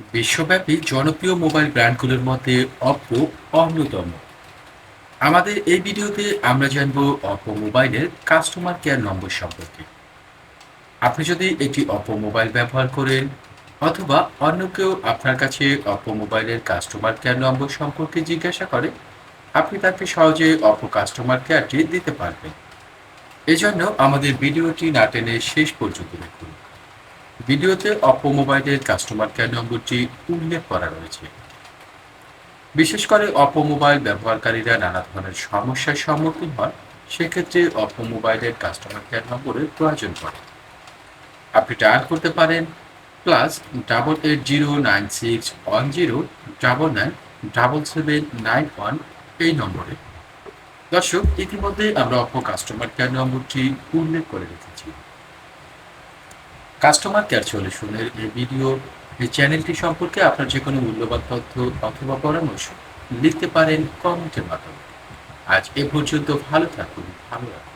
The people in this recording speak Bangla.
বিশ্বব্যাপী জনপ্রিয় মোবাইল ব্র্যান্ডগুলোর মধ্যে অপ্পো অন্যতম। আমাদের এই ভিডিওতে আমরা জানব অপ্পো মোবাইলের কাস্টমার কেয়ার নম্বর সম্পর্কে। আপনি যদি একটি অপ্পো মোবাইল ব্যবহার করেন, অথবা অন্য কেউ আপনার কাছে অপ্পো মোবাইলের কাস্টমার কেয়ার নম্বর সম্পর্কে জিজ্ঞাসা করে, আপনি তাকে সহজে অপ্পো কাস্টমার কেয়ারটি দিতে পারবেন। এজন্য আমাদের ভিডিওটি না টেনে শেষ পর্যন্ত দেখুন। ভিডিওতে অপো মোবাইলের কাস্টমার কেয়ার নম্বরটি উল্লেখ করা রয়েছে। বিশেষ করে অপো মোবাইল ব্যবহারকারীরা নানা ধরনের সমস্যার সম্মুখীন হয় সেক্ষেত্রে অপ্পো মোবাইলের কাস্টমার কেয়ার নম্বরের প্রয়োজন পড়ে। আপনি ডায়াল করতে পারেন plus double eight zero nine six one zero double nine double seven nine one এই নম্বরে। দর্শক ইতিমধ্যে আমরা অপো কাস্টমার কেয়ার নম্বরটি উল্লেখ করে রেখেছি। কাস্টমার কেয়ার চলে সলিউশনের এই ভিডিও এই চ্যানেলটি সম্পর্কে আপনার যে কোনো মূল্যবান তথ্য অথবা পরামর্শ লিখতে পারেন কমেন্টের মাধ্যমে। আজ এ পর্যন্ত ভালো থাকুন, ভালো রাখুন।